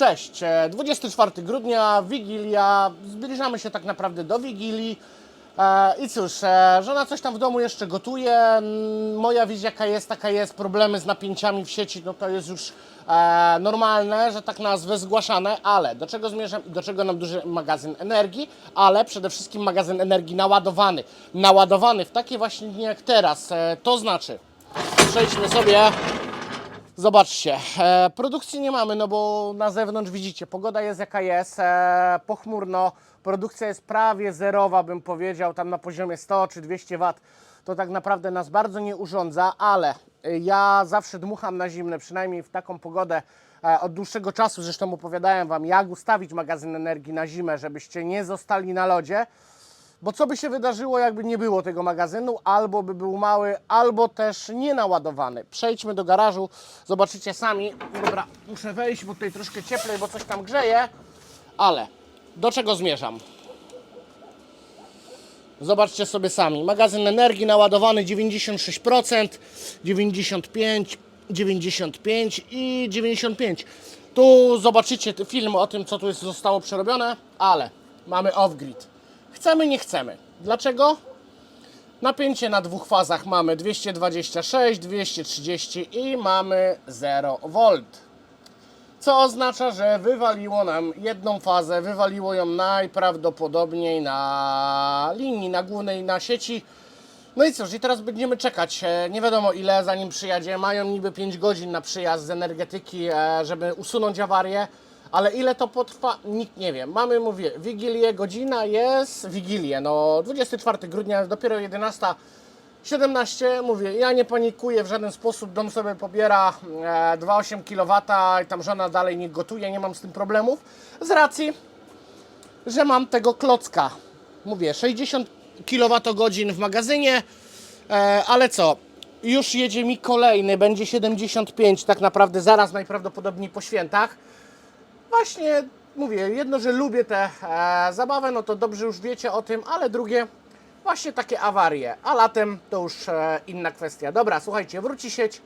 Cześć, e, 24 grudnia, Wigilia, zbliżamy się tak naprawdę do Wigilii. E, I cóż, e, żona coś tam w domu jeszcze gotuje. Mm, Moja wizja jaka jest, taka jest, problemy z napięciami w sieci, no to jest już e, normalne, że tak nazwę, zgłaszane, ale do czego zmierzam do czego nam duży magazyn energii, ale przede wszystkim magazyn energii naładowany. Naładowany w takie właśnie dni jak teraz, e, to znaczy, przejdźmy sobie Zobaczcie, e, produkcji nie mamy, no bo na zewnątrz widzicie, pogoda jest jaka jest, e, pochmurno, produkcja jest prawie zerowa, bym powiedział, tam na poziomie 100 czy 200 W. To tak naprawdę nas bardzo nie urządza, ale e, ja zawsze dmucham na zimne, przynajmniej w taką pogodę e, od dłuższego czasu. Zresztą opowiadałem Wam, jak ustawić magazyn energii na zimę, żebyście nie zostali na lodzie. Bo co by się wydarzyło, jakby nie było tego magazynu, albo by był mały, albo też nienaładowany. Przejdźmy do garażu, zobaczycie sami. Dobra, muszę wejść, bo tutaj troszkę cieplej, bo coś tam grzeje. Ale do czego zmierzam? Zobaczcie sobie sami. Magazyn energii naładowany 96%, 95%, 95 i 95. Tu zobaczycie te filmy o tym, co tu jest, zostało przerobione, ale mamy off-grid. Chcemy, nie chcemy. Dlaczego? Napięcie na dwóch fazach mamy 226, 230 i mamy 0 V. Co oznacza, że wywaliło nam jedną fazę, wywaliło ją najprawdopodobniej na linii, na głównej, na sieci. No i cóż, i teraz będziemy czekać. E, Nie wiadomo ile zanim przyjadzie. Mają niby 5 godzin na przyjazd z energetyki, e, żeby usunąć awarię. Ale ile to potrwa, nikt nie wie. Mamy, mówię, Wigilię, godzina jest, Wigilię, no 24 grudnia, dopiero 11. 17, mówię, ja nie panikuję w żaden sposób, dom sobie pobiera e, 2,8 kW i tam żona dalej nie gotuje, nie mam z tym problemów. Z racji, że mam tego klocka. Mówię, 60 kWh w magazynie, e, ale co? Już jedzie mi kolejny, będzie 75 tak naprawdę zaraz najprawdopodobniej po świętach. Właśnie mówię, jedno, że lubię tę e, zabawę, no to dobrze już wiecie o tym, ale drugie, właśnie takie awarie. A latem to już e, inna kwestia. Dobra, słuchajcie, wróci sieć.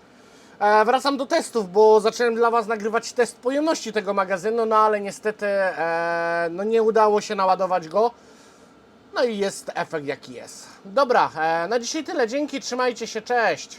E, wracam do testów, bo zacząłem dla Was nagrywać test pojemności tego magazynu, no ale niestety e, no nie udało się naładować go. No i jest efekt jaki jest. Dobra, e, na dzisiaj tyle. Dzięki, trzymajcie się, cześć.